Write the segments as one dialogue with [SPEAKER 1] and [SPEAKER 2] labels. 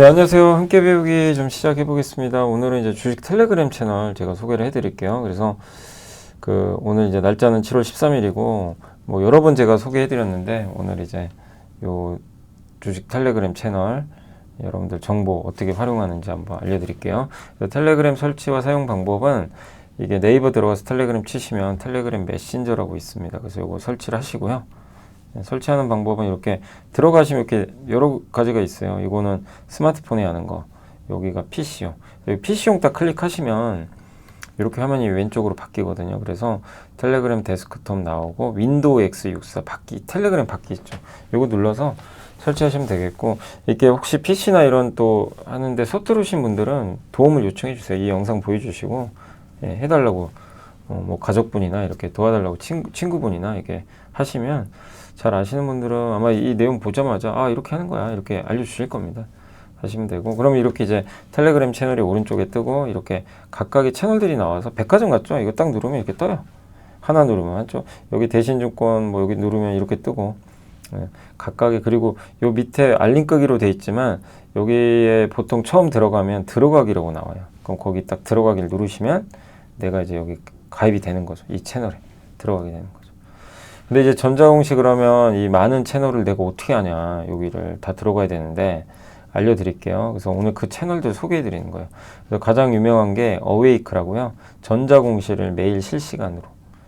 [SPEAKER 1] 네, 안녕하세요. 함께 배우기 좀 시작해 보겠습니다. 오늘은 이제 주식 텔레그램 채널 제가 소개를 해 드릴게요. 그래서 그 오늘 이제 날짜는 7월 13일이고 뭐 여러 번 제가 소개해 드렸는데 오늘 이제 요 주식 텔레그램 채널 여러분들 정보 어떻게 활용하는지 한번 알려 드릴게요. 그래서 텔레그램 설치와 사용 방법은 이게 네이버 들어가서 텔레그램 치시면 텔레그램 메신저라고 있습니다. 그래서 이거 설치를 하시고요. 네, 설치하는 방법은 이렇게 들어가시면 이렇게 여러 가지가 있어요. 이거는 스마트폰에 하는 거. 여기가 PC용. 여기 PC용 딱 클릭하시면 이렇게 화면이 왼쪽으로 바뀌거든요. 그래서 텔레그램 데스크톱 나오고 윈도우 X64 바퀴 텔레그램 바퀴 있죠. 이거 눌러서 설치하시면 되겠고 이게 혹시 PC나 이런 또 하는데 서투르신 분들은 도움을 요청해 주세요. 이 영상 보여주시고 예, 해달라고 어, 뭐 가족분이나 이렇게 도와달라고 친구, 친구분이나 이렇게 하시면 잘 아시는 분들은 아마 이 내용 보자마자 아 이렇게 하는 거야 이렇게 알려주실 겁니다. 하시면 되고 그러면 이렇게 이제 텔레그램 채널이 오른쪽에 뜨고 이렇게 각각의 채널들이 나와서 백화점 같죠? 이거 딱 누르면 이렇게 떠요. 하나 누르면 맞죠? 여기 대신증권 뭐 여기 누르면 이렇게 뜨고 예, 각각의 그리고 요 밑에 알림 끄기로 돼 있지만 여기에 보통 처음 들어가면 들어가기라고 나와요. 그럼 거기 딱 들어가기를 누르시면 내가 이제 여기 가입이 되는 거죠. 이 채널에 들어가게 되는 거죠. 근데 이제 전자공식을 하면 이 많은 채널을 내가 어떻게 하냐 여기를 다 들어가야 되는데 알려드릴게요. 그래서 오늘 그 채널들 소개해 드리는 거예요. 그래서 가장 유명한 게 어웨이크라고요. 전자공시를 매일 실시간으로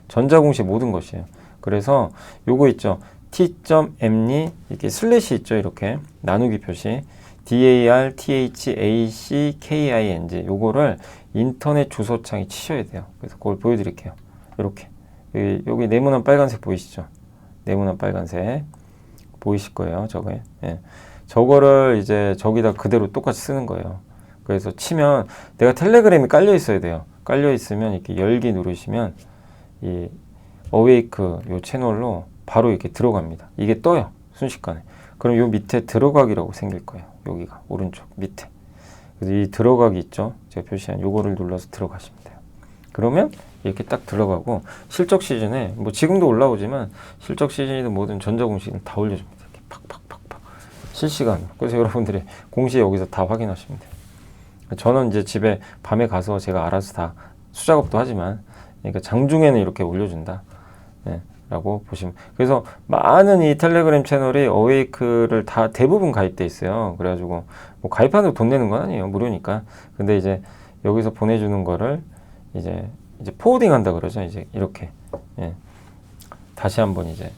[SPEAKER 1] 전자공시 모든 것이에요. 그래서 요거 있죠. t.m니 이렇게 슬래시 있죠. 이렇게 나누기 표시 dar th ac king 요거를 인터넷 주소창에 치셔야 돼요. 그래서 그걸 보여드릴게요. 이렇게 여기, 여기 네모난 빨간색 보이시죠? 네모난 빨간색 보이실 거예요. 저거에. 예. 저거를 이제 저기다 그대로 똑같이 쓰는 거예요. 그래서 치면 내가 텔레그램이 깔려 있어야 돼요. 깔려 있으면 이렇게 열기 누르시면 이 어웨이크 요 채널로 바로 이렇게 들어갑니다. 이게 떠요. 순식간에. 그럼 요 밑에 들어가기라고 생길 거예요. 여기가 오른쪽 밑에. 그래서 이 들어가기 있죠. 제가 표시한 요거를 눌러서 들어가시면 돼요. 그러면 이렇게 딱 들어가고 실적 시즌에 뭐 지금도 올라오지만 실적 시즌이든 뭐든 전자 공시는 다 올려줍니다. 이렇게 팍팍팍팍 실시간으로. 그래서 여러분들이 공시 여기서 다 확인하시면 돼요. 저는 이제 집에 밤에 가서 제가 알아서 다 수작업도 하지만 그러니까 장중에는 이렇게 올려준다. 네, 라고 보시면 그래서 많은 이 텔레그램 채널이 어웨이크를 다 대부분 가입돼 있어요. 그래가지고 뭐 가입하는 돈 내는 건 아니에요. 무료니까. 근데 이제 여기서 보내주는 거를 이제 이제 포워딩 한다 그러죠. 이제 이렇게 예. 다시 한번 이제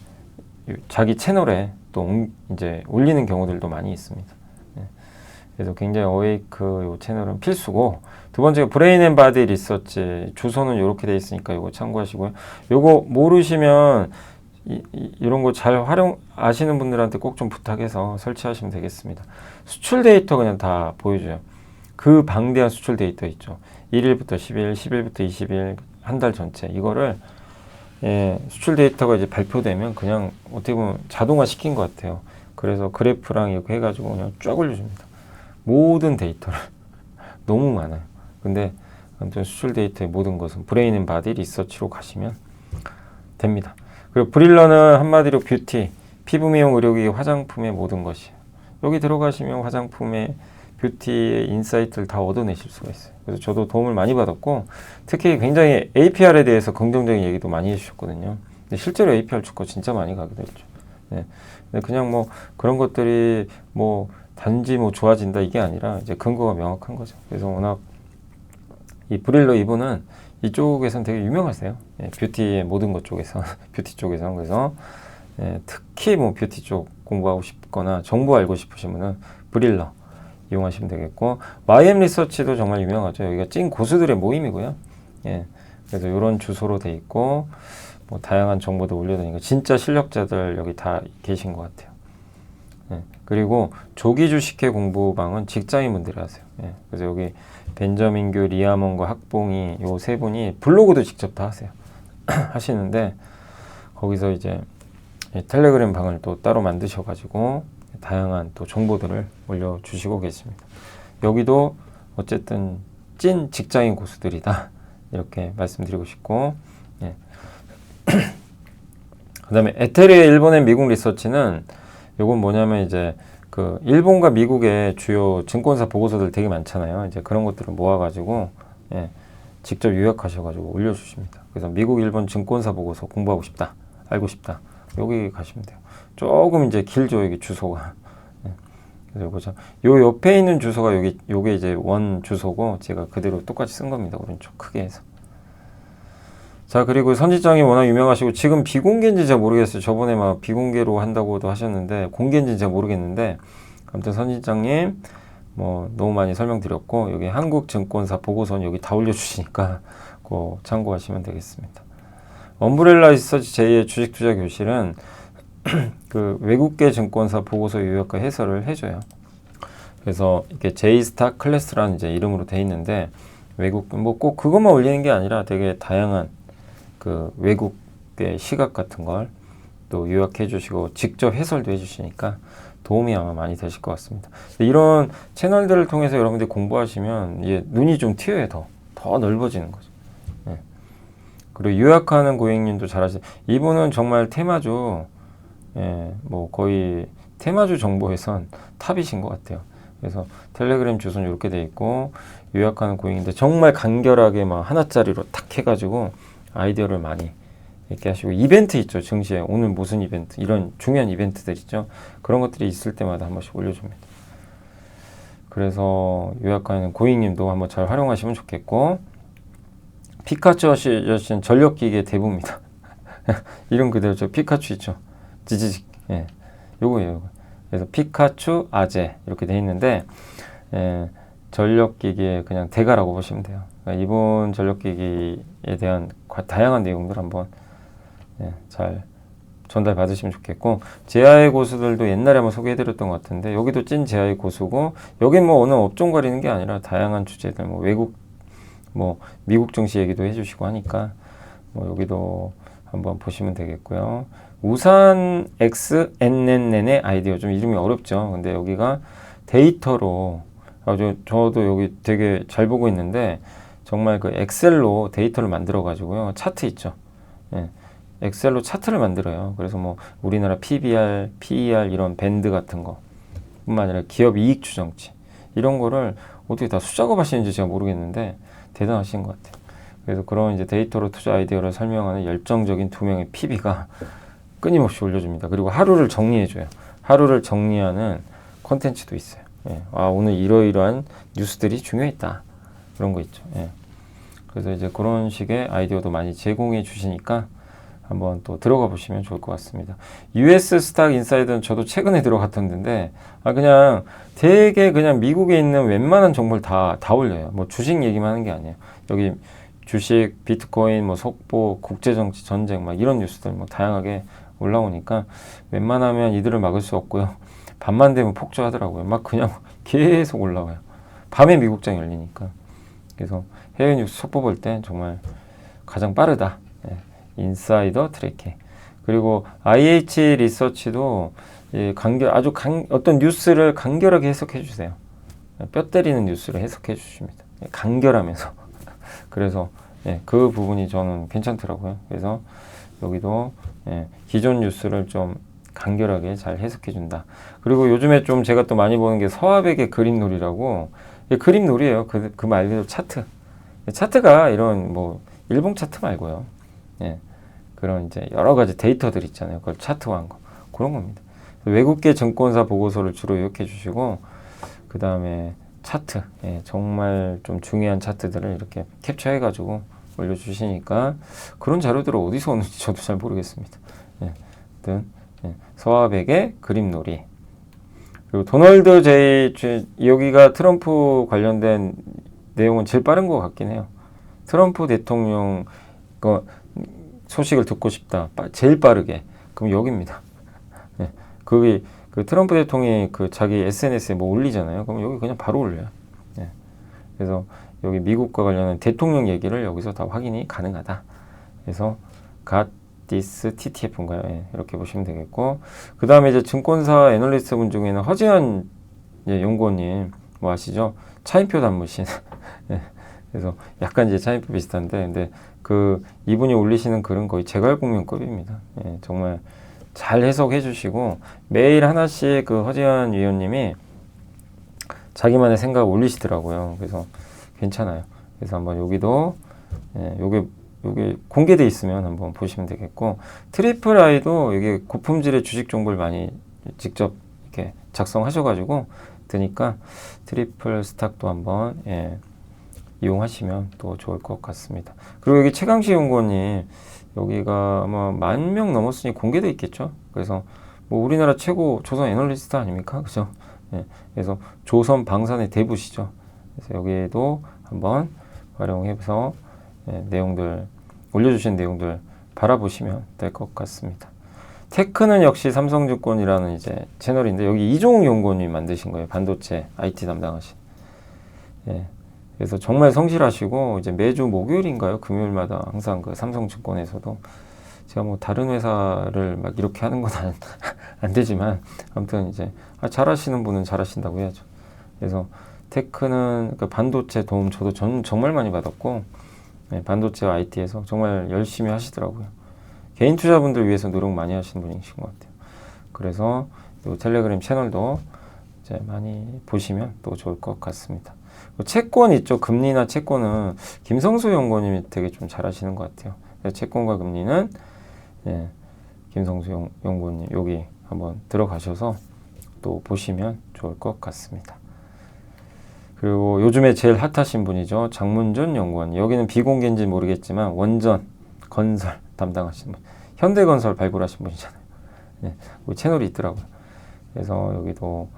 [SPEAKER 1] 자기 채널에 또 옮- 이제 올리는 경우들도 많이 있습니다. 예. 그래서 굉장히 어웨이크 요 채널은 필수고 두 번째가 브레인 앤 바디 리서치 주소는 이렇게 돼 있으니까 이거 참고하시고요. 요거 모르시면 이, 런 거 잘 활용 아시는 분들한테 꼭 좀 부탁해서 설치하시면 되겠습니다. 수출 데이터 그냥 다 보여줘요. 그 방대한 수출 데이터 있죠. 1일부터 10일, 10일부터 20일, 한 달 전체 이거를 예, 수출 데이터가 이제 발표되면 그냥 어떻게 보면 자동화 시킨 것 같아요. 그래서 그래프랑 이렇게 해가지고 그냥 쫙 올려줍니다. 모든 데이터를 너무 많아요. 근데 아무튼 수출 데이터의 모든 것은 브레인 앤 바디 리서치로 가시면 됩니다. 그리고 브릴러는 한마디로 뷰티, 피부 미용 의료기 화장품의 모든 것이에요. 여기 들어가시면 화장품의 뷰티의 인사이트를 다 얻어내실 수가 있어요. 그래서 저도 도움을 많이 받았고 특히 굉장히 APR에 대해서 긍정적인 얘기도 많이 해주셨거든요. 근데 실제로 APR 축구 진짜 많이 가기도 했죠. 네. 근데 그냥 뭐 그런 것들이 뭐 단지 뭐 좋아진다 이게 아니라 이제 근거가 명확한 거죠. 그래서 워낙 이 브릴러 이분은 이쪽에서는 되게 유명하세요. 예, 뷰티의 모든 것 쪽에서 뷰티 쪽에서 그래서 예, 특히 뭐 뷰티 쪽 공부하고 싶거나 정보 알고 싶으신 분은 브릴러 이용하시면 되겠고 마이엠 리서치도 정말 유명하죠. 여기가 찐 고수들의 모임이고요. 예, 그래서 이런 주소로 돼 있고 뭐 다양한 정보도 올려두니까 진짜 실력자들 여기 다 계신 것 같아요. 예, 그리고 조기 주식회 공부방은 직장인분들이 하세요. 예, 그래서 여기 벤저민규, 리아몬과 학봉이 요 세 분이 블로그도 직접 다 하세요. 하시는데 거기서 이제 이 텔레그램 방을 또 따로 만드셔가지고 다양한 또 정보들을 올려주시고 계십니다. 여기도 어쨌든 찐 직장인 고수들이다 이렇게 말씀드리고 싶고 예. 그다음에 에테리의 일본의 미국 리서치는 요건 뭐냐면 이제 그 일본과 미국의 주요 증권사 보고서들 되게 많잖아요. 이제 그런 것들을 모아가지고 예, 직접 요약하셔가지고 올려주십니다. 그래서 미국, 일본 증권사 보고서 공부하고 싶다, 알고 싶다, 여기 가시면 돼요. 조금 이제 길죠 여기 주소가. 예. 그래서 보자. 요 옆에 있는 주소가 여기 요게 이제 원 주소고 제가 그대로 똑같이 쓴 겁니다. 오른쪽 크게 해서. 자 그리고 선지장이 워낙 유명하시고 지금 비공개인지 잘 모르겠어요. 저번에 막 비공개로 한다고도 하셨는데 공개인지 잘 모르겠는데 아무튼 선지장님 뭐 너무 많이 설명드렸고 여기 한국증권사 보고서는 여기 다 올려주시니까 그 참고하시면 되겠습니다. 엄브렐라 리서치 제2의 주식투자 교실은 그 외국계 증권사 보고서 요약과 해설을 해줘요. 그래서 이렇게 J스타 클래스라는 이제 이름으로 돼 있는데 외국 뭐 꼭 그것만 올리는 게 아니라 되게 다양한 그 외국의 시각 같은 걸 또 요약해 주시고 직접 해설도 해 주시니까 도움이 아마 많이 되실 것 같습니다. 이런 채널들을 통해서 여러분들이 공부하시면 이게 눈이 좀 튀어요 더. 더 넓어지는 거죠. 예. 그리고 요약하는 고객님도 잘하시 이분은 정말 테마주 예, 뭐 거의 테마주 정보에선 탑이신 것 같아요. 그래서 텔레그램 주소는 이렇게 돼 있고 요약하는 고객인데 정말 간결하게 막 하나짜리로 탁 해가지고 아이디어를 많이 이렇게 하시고 이벤트 있죠 증시에 오늘 무슨 이벤트 이런 중요한 이벤트들 있죠 그런 것들이 있을 때마다 한 번씩 올려줍니다. 그래서 요약하는 고객님도 한번 잘 활용하시면 좋겠고 피카츄 하시는 전력기계 대부입니다. 이름 그대로 저 피카츄 있죠. 지지직. 예. 요거예요. 요거. 그래서 피카츄 아재 이렇게 돼 있는데 예, 전력기기의 그냥 대가라고 보시면 돼요. 그러니까 이번 전력기기에 대한 과- 다양한 내용들 한번 예, 잘 전달 받으시면 좋겠고 제아의 고수들도 옛날에 한번 소개해드렸던 것 같은데 여기도 찐 제아의 고수고 여긴 뭐 어느 업종 가리는 게 아니라 다양한 주제들 뭐 외국 뭐 미국 증시 얘기도 해주시고 하니까 뭐 여기도 한번 보시면 되겠고요. 우산 XNNN의 아이디어 좀 이름이 어렵죠. 근데 여기가 데이터로 아주 저도 여기 되게 잘 보고 있는데 정말 그 엑셀로 데이터를 만들어 가지고요. 차트 있죠. 예. 엑셀로 차트를 만들어요. 그래서 뭐 우리나라 PBR, PER 이런 밴드 같은 거 뿐만 아니라 기업 이익 추정치 이런 거를 어떻게 다 수작업 하시는지 제가 모르겠는데 대단하신 것 같아요. 그래서 그런 이제 데이터로 투자 아이디어를 설명하는 열정적인 두 명의 PB가 끊임없이 올려줍니다. 그리고 하루를 정리해줘요. 하루를 정리하는 콘텐츠도 있어요. 예. 아, 오늘 이러이러한 뉴스들이 중요했다. 그런 거 있죠. 예. 그래서 이제 그런 식의 아이디어도 많이 제공해 주시니까 한번 또 들어가 보시면 좋을 것 같습니다. US 스탁 인사이드는 저도 최근에 들어갔던데, 아, 그냥 되게 그냥 미국에 있는 웬만한 정보를 다, 다 올려요. 뭐 주식 얘기만 하는 게 아니에요. 여기 주식, 비트코인, 뭐 속보, 국제정치, 전쟁, 막 이런 뉴스들 뭐 다양하게 올라오니까 웬만하면 이들을 막을 수 없고요. 밤만 되면 폭주하더라고요. 막 그냥 계속 올라와요. 밤에 미국장 열리니까. 그래서 해외 뉴스 속보 볼때 정말 가장 빠르다. 예. 인사이더 트래킹. 그리고 IH 리서치도 예, 간결 아주 간, 어떤 뉴스를 간결하게 해석해 주세요. 뼈 때리는 뉴스를 해석해 주십니다. 예, 간결하면서. 그래서 예, 그 부분이 저는 괜찮더라고요. 그래서 여기도 예, 기존 뉴스를 좀 간결하게 잘 해석해 준다. 그리고 요즘에 좀 제가 또 많이 보는 게 서화백의 그림놀이라고 예, 그림놀이에요. 그, 그 말 그대로 차트. 차트가 이런 뭐 일봉 차트 말고요. 예, 그런 이제 여러 가지 데이터들 있잖아요. 그걸 차트화한 거 그런 겁니다. 외국계 증권사 보고서를 주로 요약해 주시고 그 다음에 차트 예, 정말 좀 중요한 차트들을 이렇게 캡처해 가지고 올려주시니까 그런 자료들을 어디서 오는지 저도 잘 모르겠습니다. 예, 하여튼 예, 서화백의 그림놀이 그리고 도널드 제이 주- 여기가 트럼프 관련된 내용은 제일 빠른 것 같긴 해요. 트럼프 대통령 그 소식을 듣고 싶다. 빠- 제일 빠르게. 그럼 여기입니다. 예. 거기 그 트럼프 대통령이 그 자기 SNS에 뭐 올리잖아요. 그럼 여기 그냥 바로 올려요. 예. 그래서 여기 미국과 관련한 대통령 얘기를 여기서 다 확인이 가능하다. 그래서 got this TTF인가요? 예, 이렇게 보시면 되겠고 그 다음에 이제 증권사 애널리스트 분 중에는 허지현 예, 연구원님 뭐 아시죠? 차인표 단무신 예, 그래서 약간 이제 차인표 비슷한데 근데 그 이분이 올리시는 글은 거의 제갈공명급입니다. 예, 정말 잘 해석해 주시고 매일 하나씩 그 허지현 위원님이 자기만의 생각 올리시더라고요. 그래서 괜찮아요. 그래서 한번 여기도 예, 요게 요게 공개돼 있으면 한번 보시면 되겠고 트리플 아이도 이게 고품질의 주식 정보를 많이 직접 이렇게 작성하셔가지고 드니까 트리플 스탁도 한번 예, 이용하시면 또 좋을 것 같습니다. 그리고 여기 최강시 연구원님 여기가 아마 만 명 넘었으니 공개돼 있겠죠. 그래서 뭐 우리나라 최고 조선 애널리스트 아닙니까? 그죠? 예, 그래서 조선 방산의 대부시죠. 그래서 여기에도 한번 활용해서 예, 내용들 올려주신 내용들 바라보시면 될 것 같습니다. 테크는 역시 삼성증권이라는 이제 채널인데 여기 이종욱 연구원님이 만드신 거예요. 반도체 IT 담당하신. 예. 그래서 정말 성실하시고 이제 매주 목요일인가요? 금요일마다 항상 그 삼성증권에서도 제가 뭐 다른 회사를 막 이렇게 하는 건 안, 안 되지만 아무튼 이제 아, 잘하시는 분은 잘하신다고 해야죠. 그래서 테크는 그 반도체 도움 저도 전, 정말 많이 받았고 네, 반도체와 IT에서 정말 열심히 하시더라고요. 개인 투자분들 위해서 노력 많이 하시는 분이신 것 같아요. 그래서 이 텔레그램 채널도 이제 많이 보시면 또 좋을 것 같습니다. 그 채권 있죠. 금리나 채권은 김성수 연구원님이 되게 좀 잘하시는 것 같아요. 채권과 금리는 예, 김성수 연, 연구원님 여기 한번 들어가셔서 또 보시면 좋을 것 같습니다. 그리고 요즘에 제일 핫하신 분이죠. 장문준 연구원. 여기는 비공개인지 모르겠지만 원전 건설 담당하시는 분. 현대건설 발굴하신 분이잖아요. 네, 우리 채널이 있더라고요. 그래서 여기도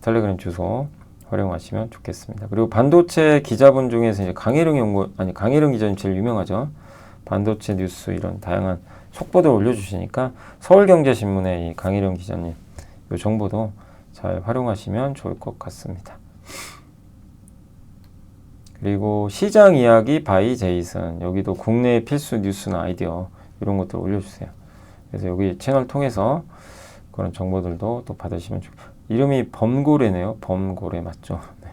[SPEAKER 1] 텔레그램 주소 활용하시면 좋겠습니다. 그리고 반도체 기자분 중에서 이제 강혜령 연구 아니 강혜령 기자님 제일 유명하죠. 반도체 뉴스 이런 다양한 속보들 올려주시니까 서울경제신문의 이 강혜령 기자님 이 정보도 잘 활용하시면 좋을 것 같습니다. 그리고 시장 이야기 바이 제이슨 여기도 국내 필수 뉴스나 아이디어 이런 것들 올려주세요. 그래서 여기 채널 통해서 그런 정보들도 또 받으시면 좋. 이름이 범고래네요. 범고래 맞죠? 네.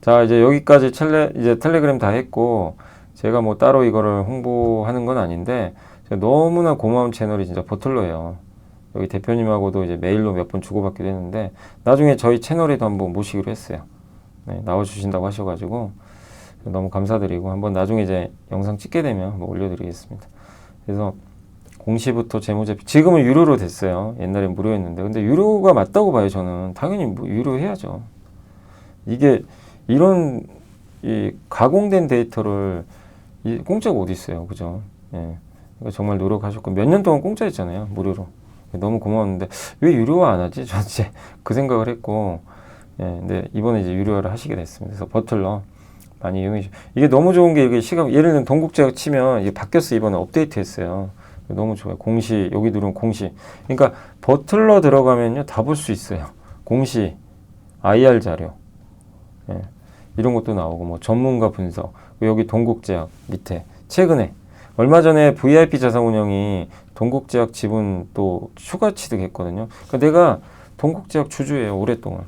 [SPEAKER 1] 자 이제 여기까지 텔레 이제 텔레그램 다 했고 제가 뭐 따로 이거를 홍보하는 건 아닌데 너무나 고마운 채널이 진짜 버틀러예요. 여기 대표님하고도 이제 메일로 몇 번 주고받기도 했는데 나중에 저희 채널에도 한번 모시기로 했어요. 네, 나와주신다고 하셔가지고 너무 감사드리고 한번 나중에 이제 영상 찍게 되면 한번 올려드리겠습니다. 그래서 공시부터 재무제표 지금은 유료로 됐어요. 옛날엔 무료였는데 근데 유료가 맞다고 봐요. 저는 당연히 뭐 유료 해야죠. 이게 이런 이 가공된 데이터를 이 공짜가 어디 있어요, 그죠? 예. 그러니까 정말 노력하셨고 몇 년 동안 공짜였잖아요, 무료로. 너무 고마웠는데 왜 유료화 안 하지? 저 이제 그 생각을 했고 예, 근데 이번에 이제 유료화를 하시게 됐습니다. 그래서 버틀러 많이 이용해 주시고 이게 너무 좋은 게 이게 시각 예를 들면 동국제약 치면 이게 바뀌었어 이번에 업데이트했어요. 너무 좋아요. 공시 여기 누르면 공시. 그러니까 버틀러 들어가면요 다 볼 수 있어요. 공시, IR 자료, 예, 이런 것도 나오고 뭐 전문가 분석 여기 동국제약 밑에 최근에 얼마 전에 VIP 자산운용이 동국제약 지분 또 추가 취득했거든요. 그러니까 내가 동국제약 주주예요 오랫동안.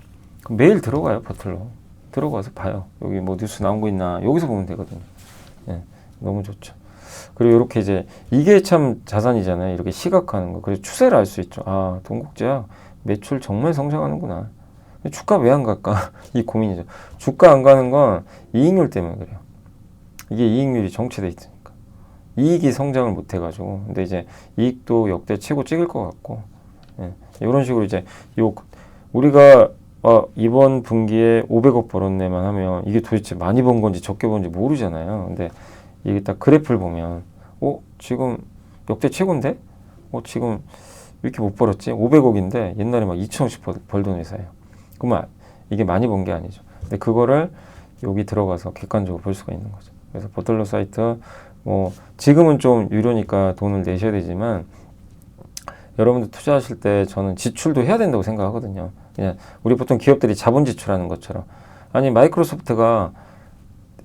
[SPEAKER 1] 매일 들어가요 버틀러. 들어가서 봐요. 여기 뭐 뉴스 나온 거 있나. 여기서 보면 되거든요. 예, 너무 좋죠. 그리고 이렇게 이제 이게 참 자산이잖아요. 이렇게 시각하는 거. 그래서 추세를 알 수 있죠. 아 동국제약 매출 정말 성장하는구나. 주가 왜 안 갈까? 이 고민이죠. 주가 안 가는 건 이익률 때문에 그래요. 이게 이익률이 정체돼 있으니까. 이익이 성장을 못 해가지고. 근데 이제 이익도 역대 최고 찍을 것 같고. 예, 이런 식으로 이제 요 우리가 어, 이번 분기에 500억 벌었네만 하면 이게 도대체 많이 번 건지 적게 번지 모르잖아요. 근데 이게 딱 그래프를 보면, 어, 지금 역대 최고인데? 어, 지금 왜 이렇게 못 벌었지? 500억인데 옛날에 막 2천억씩 벌던 회사예요. 그러면 이게 많이 번 게 아니죠. 근데 그거를 여기 들어가서 객관적으로 볼 수가 있는 거죠. 그래서 버틀러 사이트, 뭐, 지금은 좀 유료니까 돈을 내셔야 되지만, 여러분들 투자하실 때 저는 지출도 해야 된다고 생각하거든요. 그냥 우리 보통 기업들이 자본 지출하는 것처럼 아니 마이크로소프트가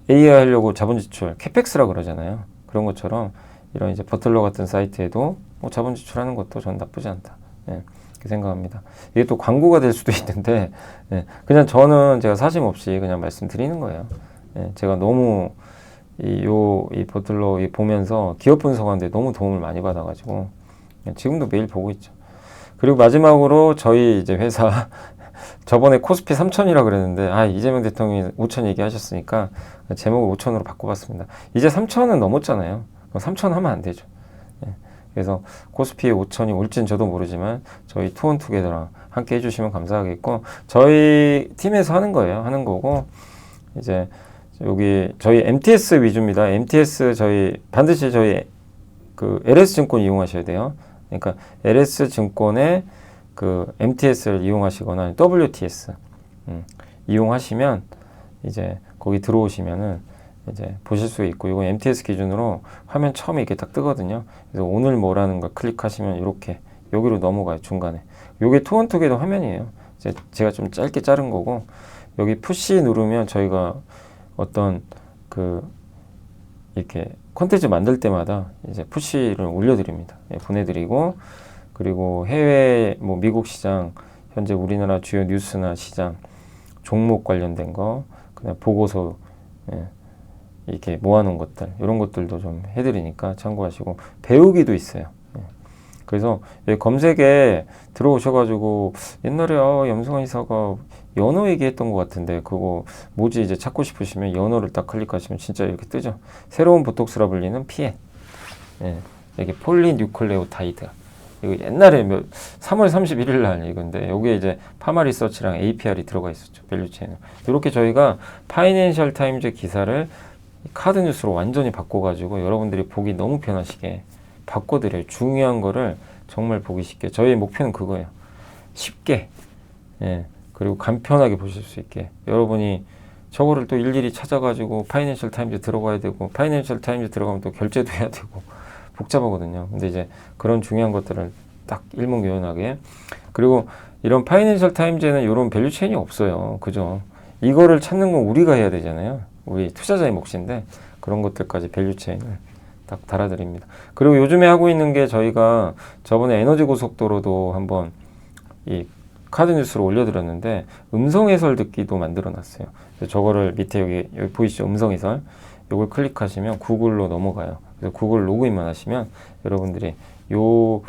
[SPEAKER 1] AI 하려고 자본 지출 캐펙스라 그러잖아요. 그런 것처럼 이런 이제 버틀러 같은 사이트에도 뭐 자본 지출하는 것도 전 나쁘지 않다. 예, 그렇게 생각합니다. 이게 또 광고가 될 수도 있는데 예, 그냥 저는 제가 사심 없이 그냥 말씀드리는 거예요. 예, 제가 너무 이 요 이 버틀러 이 보면서 기업 분석하는데 너무 도움을 많이 받아가지고 지금도 매일 보고 있죠. 그리고 마지막으로 저희 이제 회사 저번에 코스피 3천이라 그랬는데 아 이재명 대통령이 5천 얘기하셨으니까 제목을 5천으로 바꿔봤습니다. 이제 3천은 넘었잖아요. 3천 하면 안 되죠. 예. 그래서 코스피에 5천이 올진 저도 모르지만 저희 투원투게더랑 함께 해주시면 감사하겠고 저희 팀에서 하는 거예요. 하는 거고 이제 여기 저희 MTS 위주입니다. MTS 저희 반드시 저희 그 LS 증권 이용하셔야 돼요. 그러니까 LS 증권의 그 MTS를 이용하시거나 WTS 음, 이용하시면 이제 거기 들어오시면은 이제 보실 수 있고 이거 MTS 기준으로 화면 처음에 이렇게 딱 뜨거든요. 그래서 오늘 뭐라는 걸 클릭하시면 이렇게 여기로 넘어가요 중간에. 요게 투원투게더 화면이에요. 이제 제가 좀 짧게 자른 거고 여기 푸시 누르면 저희가 어떤 그 이렇게 콘텐츠 만들 때마다 이제 푸시를 올려드립니다. 예, 보내드리고 그리고 해외 뭐 미국 시장 현재 우리나라 주요 뉴스나 시장 종목 관련된 거 그냥 보고서 예, 이렇게 모아놓은 것들 이런 것들도 좀 해드리니까 참고하시고 배우기도 있어요. 예. 그래서 검색에 들어오셔가지고 옛날에 아, 염승환 이사가 연어 얘기했던 것 같은데 그거 뭐지 이제 찾고 싶으시면 연어를 딱 클릭하시면 진짜 이렇게 뜨죠. 새로운 보톡스라 불리는 피엔. 예, 여기 폴리뉴클레오타이드. 이거 옛날에 몇 3월 31일 날 이건데 여기에 이제 파마 리서치랑 APR이 들어가 있었죠. 밸류 체인. 이렇게 저희가 파이낸셜 타임즈 기사를 카드 뉴스로 완전히 바꿔 가지고 여러분들이 보기 너무 편하시게 바꿔 드려요. 중요한 거를 정말 보기 쉽게. 저희 목표는 그거예요. 쉽게. 예. 그리고 간편하게 보실 수 있게. 여러분이 저거를 또 일일이 찾아가지고 파이낸셜 타임즈 들어가야 되고 파이낸셜 타임즈 들어가면 또 결제도 해야 되고 복잡하거든요. 근데 이제 그런 중요한 것들을 딱 일목요연하게 그리고 이런 파이낸셜 타임즈에는 이런 밸류 체인이 없어요. 그죠? 이거를 찾는 건 우리가 해야 되잖아요. 우리 투자자의 몫인데 그런 것들까지 밸류 체인을 딱 달아드립니다. 그리고 요즘에 하고 있는 게 저희가 저번에 에너지 고속도로도 한번 이 카드 뉴스로 올려드렸는데 음성 해설 듣기도 만들어 놨어요. 그래서 저거를 밑에 여기, 여기 보이시죠? 음성 해설. 이걸 클릭하시면 구글로 넘어가요. 그래서 구글 로그인만 하시면 여러분들이 요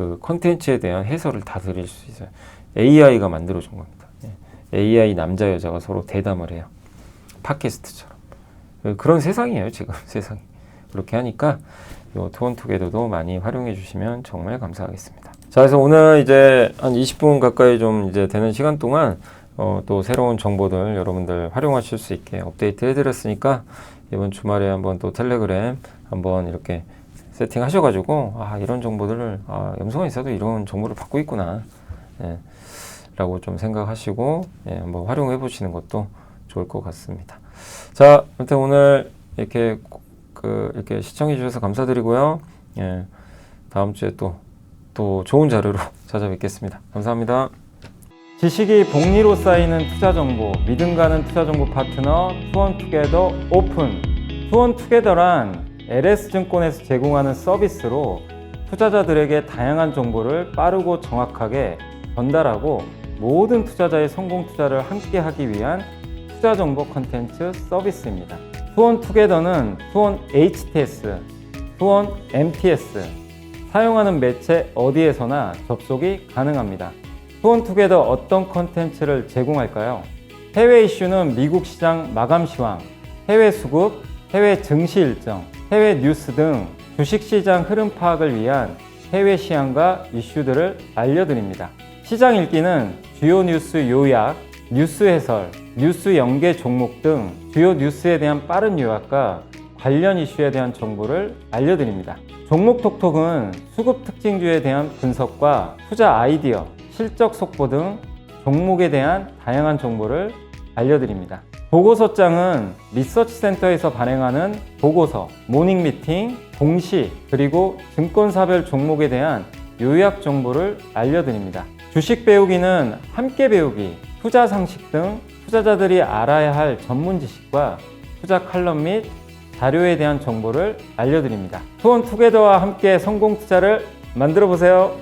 [SPEAKER 1] 그 컨텐츠에 대한 해설을 다 드릴 수 있어요. AI가 만들어 준 겁니다. 예. AI 남자 여자가 서로 대담을 해요. 팟캐스트처럼. 그런 세상이에요, 지금 세상이. 그렇게 하니까 요 투원투게더도 많이 활용해 주시면 정말 감사하겠습니다. 자, 그래서 오늘 이제 한 20분 가까이 좀 이제 되는 시간 동안 어, 또 새로운 정보들 여러분들 활용하실 수 있게 업데이트 해드렸으니까 이번 주말에 한번 또 텔레그램 한번 이렇게 세팅하셔가지고 아 이런 정보들을 아 염성에 있어도 이런 정보를 받고 있구나 예, 라고 좀 생각하시고 예, 한번 활용해 보시는 것도 좋을 것 같습니다. 자, 아무튼 오늘 이렇게 그 이렇게 시청해 주셔서 감사드리고요. 예, 다음 주에 또 또 좋은 자료로 찾아뵙겠습니다. 감사합니다.
[SPEAKER 2] 지식이 복리로 쌓이는 투자 정보, 믿음 가는 투자 정보 파트너 투원투게더 오픈. 투원투게더란 LS증권에서 제공하는 서비스로 투자자들에게 다양한 정보를 빠르고 정확하게 전달하고 모든 투자자의 성공 투자를 함께 하기 위한 투자 정보 컨텐츠 서비스입니다. 투원투게더는 투원 HTS, 투원 MTS, 사용하는 매체 어디에서나 접속이 가능합니다. 투원투게더 어떤 컨텐츠를 제공할까요? 해외 이슈는 미국 시장 마감 시황, 해외 수급, 해외 증시 일정, 해외 뉴스 등 주식시장 흐름 파악을 위한 해외 시황과 이슈들을 알려드립니다. 시장 읽기는 주요 뉴스 요약, 뉴스 해설, 뉴스 연계 종목 등 주요 뉴스에 대한 빠른 요약과 관련 이슈에 대한 정보를 알려드립니다. 종목 톡톡은 수급 특징주에 대한 분석과 투자 아이디어, 실적 속보 등 종목에 대한 다양한 정보를 알려드립니다. 보고서장은 리서치 센터에서 발행하는 보고서, 모닝 미팅, 공시, 그리고 증권사별 종목에 대한 요약 정보를 알려드립니다. 주식 배우기는 함께 배우기, 투자 상식 등 투자자들이 알아야 할 전문 지식과 투자 칼럼 및 자료에 대한 정보를 알려드립니다. 투원 투게더와 함께 성공 투자를 만들어 보세요.